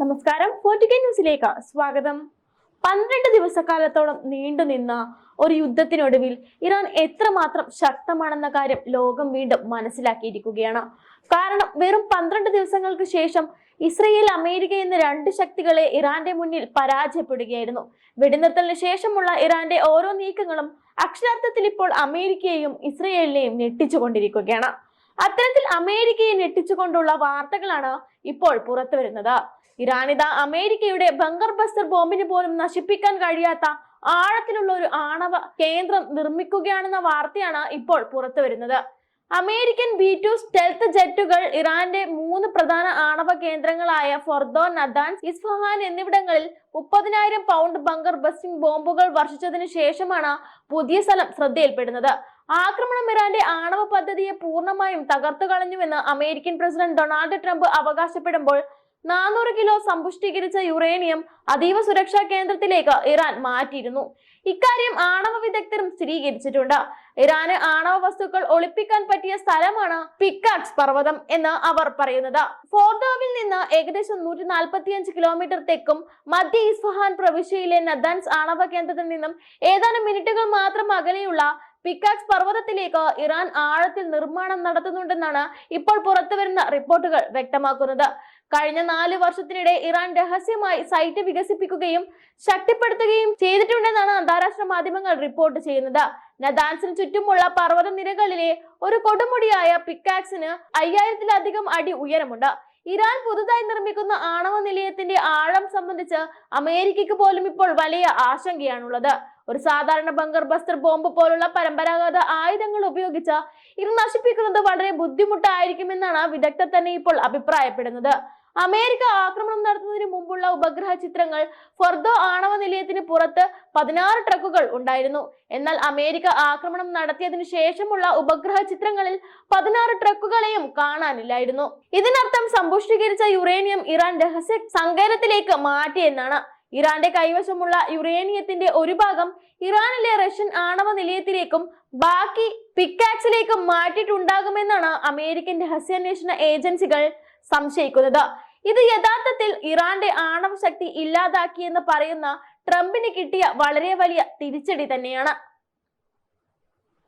നമസ്കാരം. പോർട്ടുഗൽ ന്യൂസിലേക്ക് സ്വാഗതം. പന്ത്രണ്ട് ദിവസക്കാലത്തോളം നീണ്ടുനിന്ന ഒരു യുദ്ധത്തിനൊടുവിൽ ഇറാൻ എത്രമാത്രം ശക്തമാണെന്ന കാര്യം ലോകം വീണ്ടും മനസ്സിലാക്കിയിരിക്കുകയാണ്. കാരണം വെറും പന്ത്രണ്ട് ദിവസങ്ങൾക്ക് ശേഷം ഇസ്രയേൽ അമേരിക്ക എന്ന രണ്ട് ശക്തികളെ ഇറാന്റെ മുന്നിൽ പരാജയപ്പെടുകയായിരുന്നു. വെടിനിർത്തലിന് ശേഷമുള്ള ഇറാന്റെ ഓരോ നീക്കങ്ങളും അക്ഷരാർത്ഥത്തിൽ ഇപ്പോൾ അമേരിക്കയെയും ഇസ്രയേലിനെയും ഞെട്ടിച്ചുകൊണ്ടിരിക്കുകയാണ്. അത്തരത്തിൽ അമേരിക്കയെ ഞെട്ടിച്ചുകൊണ്ടുള്ള വാർത്തകളാണ് ഇപ്പോൾ പുറത്തു വരുന്നത് ഇറാനിത അമേരിക്കയുടെ ബങ്കർ ബസ്റ്റർ ബോംബിന് പോലും നശിപ്പിക്കാൻ കഴിയാത്ത ആഴത്തിലുള്ള ഒരു ആണവ കേന്ദ്രം നിർമ്മിക്കുകയാണെന്ന വാർത്തയാണ് ഇപ്പോൾ പുറത്തു വരുന്നത്. അമേരിക്കൻ ബി ടു സ്റ്റെൽത്ത് ജെറ്റുകൾ ഇറാന്റെ മൂന്ന് പ്രധാന ആണവ കേന്ദ്രങ്ങളായ ഫൊർദോ നദാൻസ് ഇസ്ഫഹാൻ എന്നിവിടങ്ങളിൽ മുപ്പതിനായിരം പൗണ്ട് ബങ്കർ ബസ്റ്റിംഗ് ബോംബുകൾ വർഷിച്ചതിനു ശേഷമാണ് പുതിയ സ്ഥലം ശ്രദ്ധയിൽപ്പെടുന്നത്. ആക്രമണം ഇറാന്റെ ആണവ പദ്ധതിയെ പൂർണമായും തകർത്തു കളഞ്ഞുവെന്ന് അമേരിക്കൻ പ്രസിഡന്റ് ഡൊണാൾഡ് ട്രംപ് അവകാശപ്പെടുമ്പോൾ നാനൂറ് കിലോ സമ്പുഷ്ടീകരിച്ച യുറേനിയം അതീവ സുരക്ഷാ കേന്ദ്രത്തിലേക്ക് ഇറാൻ മാറ്റിയിരുന്നു. ഇക്കാര്യം ആണവ വിദഗ്ധരും സ്ഥിരീകരിച്ചിട്ടുണ്ട്. ഇറാന് ആണവ വസ്തുക്കൾ ഒളിപ്പിക്കാൻ പറ്റിയ സ്ഥലമാണ് പിക്കാക്സ് പർവതം എന്ന് അവർ പറയുന്നത്. ഫോർദോവിൽ നിന്ന് ഏകദേശം നൂറ്റി നാൽപ്പത്തിയഞ്ച് കിലോമീറ്റർ തെക്കും മധ്യ ഇസ്ഫഹാൻ പ്രവിശ്യയിലെ നദാൻസ് ആണവ കേന്ദ്രത്തിൽ നിന്നും ഏതാനും മിനിറ്റുകൾ മാത്രം അകലെയുള്ള പിക്കാക്സ് പർവതത്തിലേക്ക് ഇറാൻ ആഴത്തിൽ നിർമ്മാണം നടത്തുന്നുണ്ടെന്നാണ് ഇപ്പോൾ പുറത്തുവരുന്ന റിപ്പോർട്ടുകൾ വ്യക്തമാക്കുന്നത്. കഴിഞ്ഞ നാല് വർഷത്തിനിടെ ഇറാൻ രഹസ്യമായി സൈറ്റ് വികസിപ്പിക്കുകയും ശക്തിപ്പെടുത്തുകയും ചെയ്തിട്ടുണ്ടെന്നാണ് അന്താരാഷ്ട്ര മാധ്യമങ്ങൾ റിപ്പോർട്ട് ചെയ്യുന്നത്. നദാൻസിന് ചുറ്റുമുള്ള പർവത നിരകളിലെ ഒരു കൊടുമുടിയായ പിക്കാക്സിന് അയ്യായിരത്തിലധികം അടി ഉയരമുണ്ട്. ഇറാൻ പുതുതായി നിർമ്മിക്കുന്ന ആണവ നിലയത്തിന്റെ ആഴം സംബന്ധിച്ച് അമേരിക്കയ്ക്ക് പോലും ഇപ്പോൾ വലിയ ആശങ്കയാണുള്ളത്. ഒരു സാധാരണ ബങ്കർ ബസ്റ്റർ ബോംബ് പോലുള്ള പരമ്പരാഗത ആയുധങ്ങൾ ഉപയോഗിച്ച ഇത് നശിപ്പിക്കുന്നത് വളരെ ബുദ്ധിമുട്ടായിരിക്കുമെന്നാണ് വിദഗ്ധർ തന്നെ ഇപ്പോൾ അഭിപ്രായപ്പെടുന്നത്. അമേരിക്ക ആക്രമണം നടത്തുന്നതിന് മുമ്പുള്ള ഉപഗ്രഹ ചിത്രങ്ങൾ ഫൊർദോ ആണവ നിലയത്തിന് പുറത്ത് പതിനാറ് ട്രക്കുകൾ ഉണ്ടായിരുന്നു. എന്നാൽ അമേരിക്ക ആക്രമണം നടത്തിയതിനു ശേഷമുള്ള ഉപഗ്രഹ ചിത്രങ്ങളിൽ പതിനാറ് ട്രക്കുകളെയും കാണാനില്ലായിരുന്നു. ഇതിനർത്ഥം സമ്പുഷ്ടീകരിച്ച യുറേനിയം ഇറാൻ രഹസ്യ സങ്കേതത്തിലേക്ക് മാറ്റിയെന്നാണ്. ഇറാന്റെ കൈവശമുള്ള യുറേനിയത്തിന്റെ ഒരു ഭാഗം ഇറാനിലെ റഷ്യൻ ആണവ നിലയത്തിലേക്കും ബാക്കി പിക്കാക്സിലേക്കും മാറ്റിയിട്ടുണ്ടാകുമെന്നാണ് അമേരിക്കൻ രഹസ്യാന്വേഷണ ഏജൻസികൾ സംശയിക്കുന്നത്. ഇത് യഥാർത്ഥത്തിൽ ഇറാന്റെ ആണവ ശക്തി ഇല്ലാതാക്കിയെന്ന് പറയുന്ന ട്രംപിന് കിട്ടിയ വളരെ വലിയ തിരിച്ചടി തന്നെയാണ്.